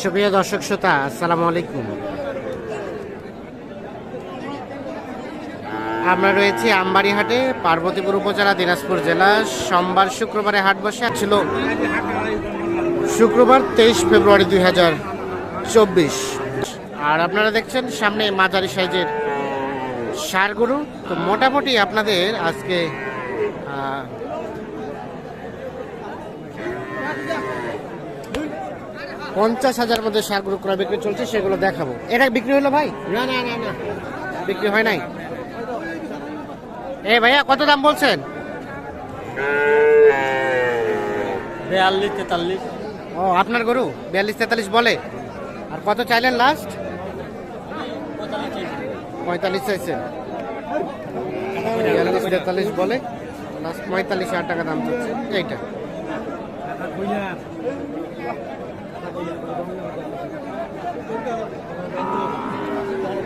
সুপ্রিয় দর্শক শ্রোতা, আসসালামু আলাইকুম। আমরা রয়েছি আমবাড়িহাটে, পার্বতীপুর উপজেলা, দিনাজপুর জেলা। সোমবার শুক্রবারে হাট বসে ছিল। শুক্রবার তেইশ ফেব্রুয়ারি দুই হাজার চব্বিশ। আর আপনারা দেখছেন সামনে মাঝারি সাইজের সার গরু তো মোটামুটি আপনাদের আজকে পঞ্চাশ হাজার মধ্যে সার গরু ক্রয় বিক্রি চলছে সেগুলো দেখাবো। এটা বিক্রি হলো ভাই? না না না না। বিক্রি হয় নাই? এ ভাইয়া কত দাম বলছেন? বিয়াল্লিশ তেতাল্লিশ। ও আপনার গরু? বিয়াল্লিশ তেতাল্লিশ বলে। আর কত চাইলেন লাস্ট পঁয়তাল্লিশ চাইছেন। বিয়াল্লিশ তেতাল্লিশ বলে। লাস্ট পঁয়তাল্লিশ হাজার টাকা দাম চলছে। এইটা।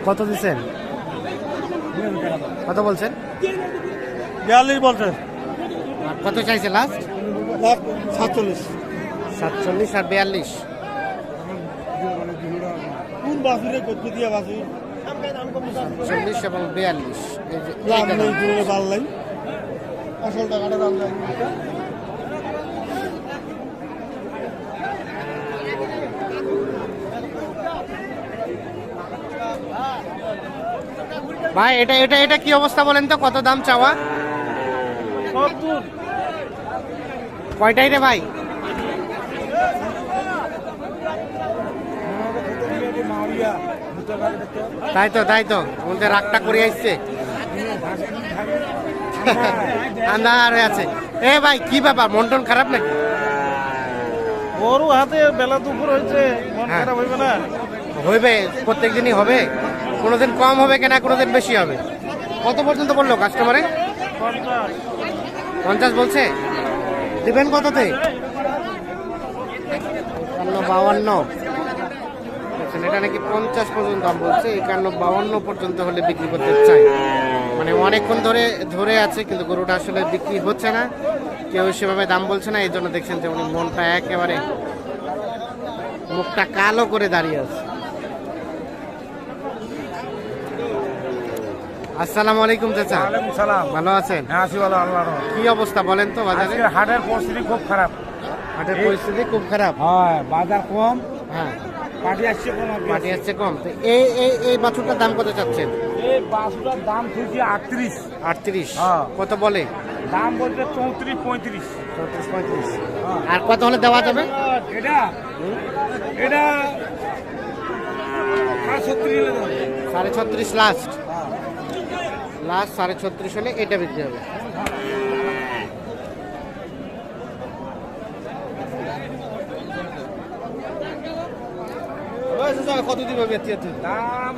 কত দিচ্ছেন? কত বলছেন? বিয়াল্লিশ বলছে আর কত চাইছে লাস্ট সাতচল্লিশ। সাতচল্লিশ আর বিয়াল্লিশ। কোন বাসুরে কত দিয়া বাসুর? চল্লিশ এবং বিয়াল্লিশ। আসল টাকাটা ভাই এটা এটা এটা কি অবস্থা বলেন তো? কত দাম চাওয়া? কয়টাই রে ভাই? তাই তো তাই তো। মধ্যে রাগটা করে আসছে। আন্ধার হয়ে আছে। এ ভাই কি ব্যাপার? মন টন খারাপ নাকি? বড় হাতে বেলা দুপুর হয়েছে মন হ্যাঁ। খারাপ হইবে না। হইবে প্রত্যেক দিনই হবে? কোনোদিন কম হবে কেনা, কোনোদিন বেশি হবে? কত পর্যন্ত বলল কাস্টমারে পঞ্চাশ বলছে? দিবেন কততে? একান্ন বাউান্ন এটা নাকি পঞ্চাশ পর্যন্ত দাম বলছে, একান্ন বাউান্ন পর্যন্ত হলে বিক্রি করতে চাই মানে অনেকক্ষণ ধরে ধরে আছে, কিন্তু গরুটা আসলে বিক্রি হচ্ছে না। কেউ সেভাবে দাম বলছে না, এই জন্য দেখছেন যে উনি মনটা একেবারে মুখটা কালো করে দাঁড়িয়ে আছে। আসসালামু আলাইকুম চাচা। ওয়ালাইকুম সালাম। ভালো আছেন? হ্যাঁ আসি ভালো আল্লাহ কি অবস্থা বলেন তো বাজারে? হাটের পরিস্থিতি খুব খারাপ। হাটের পরিস্থিতি খুব খারাপ। হয় বাজার কম। হ্যাঁ। পাটি আসছে কম। মাটি আসছে কম। তো এই এই এই বাছুরটার দাম কত চাচ্ছেন? এই বাসুটার দাম খুঁজছে আটত্রিশ। আটত্রিশ। হ্যাঁ। কত বলে? দাম বলছে চৌত্রিশ পঁয়ত্রিশ। চৌত্রিশ পঁয়ত্রিশ। হ্যাঁ। আর কত হলে দেওয়া যাবে? এটা? এটা? সাড়ে ছত্রিশ লাস্ট লাস্ট সাড়ে ছত্রিশ হলে এটা বিক্রি হবে। কত দিবে দাম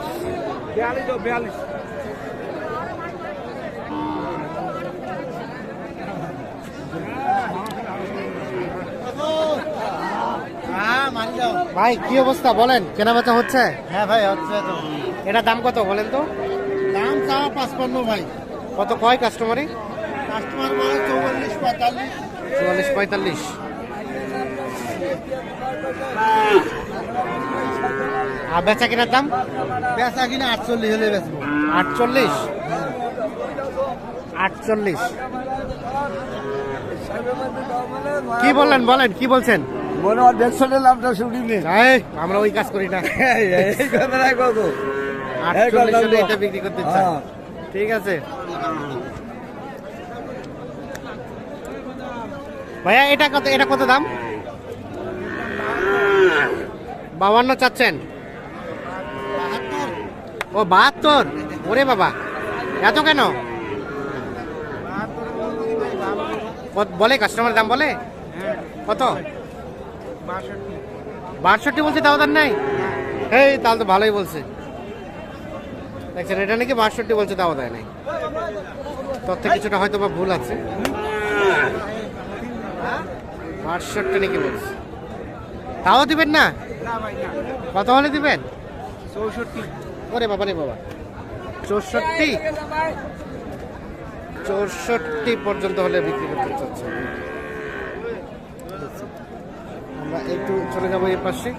বিয়াল্লিশ বিয়াল্লিশ। ভাই কি অবস্থা বলেন? কেনা বেচা হচ্ছে? হ্যাঁ ভাই হচ্ছে তো। এটা দাম কত বলেন তো? চাওয়া পাঁচপান্ন ভাই। কত কয় কাস্টমারে কাস্টমার বলে চৌচল্লিশ পঁয়তাল্লিশ। চুয়াল্লিশ পঁয়তাল্লিশ। আর বেচা কেনার দাম? বেচা কিনা আটচল্লিশ হলে বেচবো। আটচল্লিশ? আটচল্লিশ। কি বললেন বলেন কি বলছেন? মনে হয় দেখশনের নামটা শুনি নে এই, আমরা ওই কাজ করি না। এই কথাটা কত? এটা বিক্রি করতে হ্যাঁ। ঠিক আছে। ভাইয়া এটা কত এটা কত দাম? বাবান্ন চাচ্ছেন? ও বাহাত্তর। ওরে বাবা। এত কেন? বলে কাস্টমার দাম বলে? কত? বাষট্টি বলছে তাও দাম নাই? এই তাহলে তো ভালোই বলছে। দেখছেন এটা নাকি বাষট্টি বলছে তাও দেয় নাই। তথ্যে কিছুটা হয়তো বা ভুল আছে। বাষট্টি নাকি বলছে। তাও দিবেন না? কত হলে দিবেন? চৌষট্টি। ওরে বাবা রে বাবা। চৌষট্টি? চৌষট্টি পর্যন্ত হলে বিক্রি করতে চাচ্ছে আমরা একটু চলে যাব এই পাশে।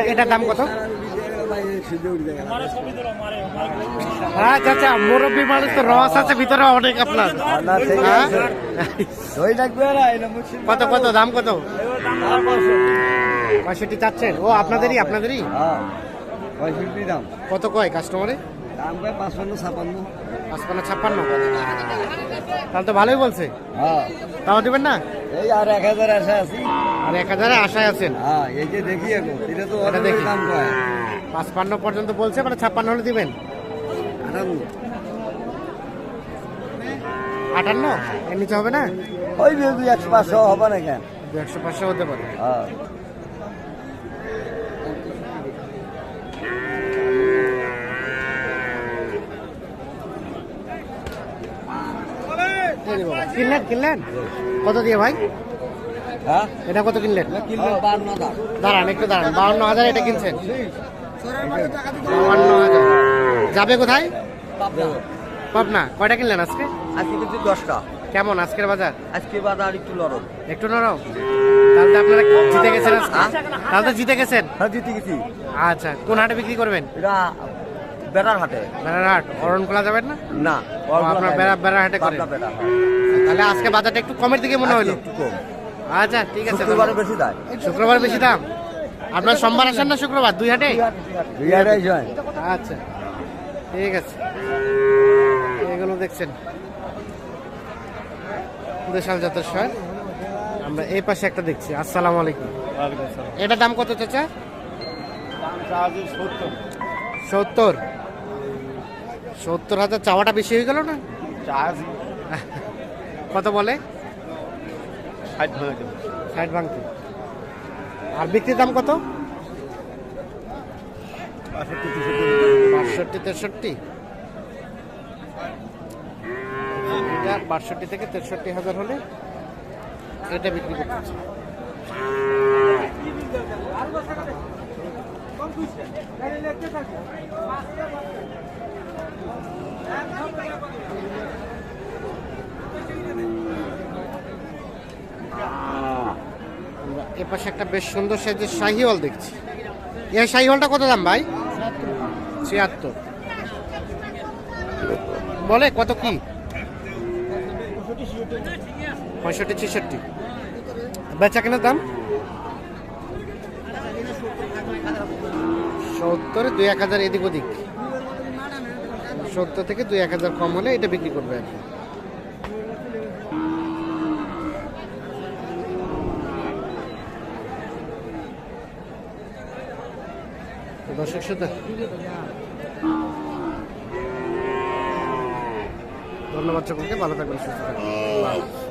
এটা এটার দাম কত? হ্যাঁ চাচা মুরব্বী মানুষ তো রস আছে ভিতরে অনেক আপনার। হ্যাঁ? কত কত দাম কত? পঁয়ষট্টি চাচ্ছেন। ও আপনাদেরই আপনাদেরই? দাম। কত কয় কাস্টমারে দাম কয় পাঁচপান্ন ছাপান্ন। পাঁচপান্ন ছাপ্পান্ন। তাহলে তো ভালোই বলছে। হ্যাঁ। তাও দিবেন না? এই আর এক হাজার আশা আছি। আর এক হাজারে আশায় আছেন। হ্যাঁ এই যে দেখি এখন এটা তো এটা অনেক দাম কয়? পাঁচপান্ন পর্যন্ত বলছে মানে ছাপ্পান্ন হলে দিবেন। আটান্ন। আটান্ন? এর নিচে হবে না? ওই দুই একশো পাঁচশো হবে না কেন? একশো পাঁচশো হতে পারে। হ্যাঁ। কিনলেন? কিনলেন? কত দিয়ে ভাই? হ্যাঁ? এটা কত কিনলেন? দাঁড়ান একটু দাঁড়ান। বাউন্ন হাজার এটা কিনছেন? বাউন্ন হাজার। যাবে কোথায়? পাবনা। কয়টা কিনলেন আজকে? আজকে কিন্তু দশটা। কেমন আজকের বাজার? আজকে বাজার একটু নরম। একটু নরম? তাহলে আপনারা জিতে গেছেন আজকে। তাহলে তো জিতে গেছেন? হ্যাঁ জিতে গেছি। আচ্ছা কোন হাটে বিক্রি করবেন? এটা বেড়ার হাটে। বেড়ারহাট। অরণ খোলা যাবেন না? না আপনার বেড়া বেড়া হাটে করেন তাহলে আজকে বাজারটা একটু কমের দিকে মনে হলো। একটু কম। আচ্ছা ঠিক আছে শুক্রবারে বেশি দেয়। শুক্রবার বেশি দাম? আপনার সোমবার আসেন না শুক্রবার? দুই হাটে দুই জয় আচ্ছা ঠিক আছে। এগুলো দেখছেন। দেশাল জাতের সার আমরা এই পাশে একটা দেখছি। আসসালামু আলাইকুম। এটা দাম কত চাচা? সত্তর। সত্তর হাজার চাওয়াটা বেশি হয়ে গেল না? কত বলে? ষাট ভাঙতে আর বিক্রির দাম কত? বাষট্টি তেষট্টি। এটা বাষট্টি থেকে তেষট্টি হাজার হলে এটা বিক্রি করতেছে এপাশে একটা বেশ সুন্দর সাইজের শাহিওয়াল দেখছি। এই শাহিওয়ালটা কত দাম ভাই? ছিয়াত্তর। বলে কত কি? পঁয়ষট্টি, ছেষট্টি। বেচা কেনার দাম? সত্তর, দুই এক হাজার এদিক ওদিক। সত্তর থেকে দুই এক হাজার কম হলে এটা বিক্রি করবে আর কি। দর্শক সাথে ধন্যবাদ সকলকে ভালো থাকবেন সুস্থ থাকবেন।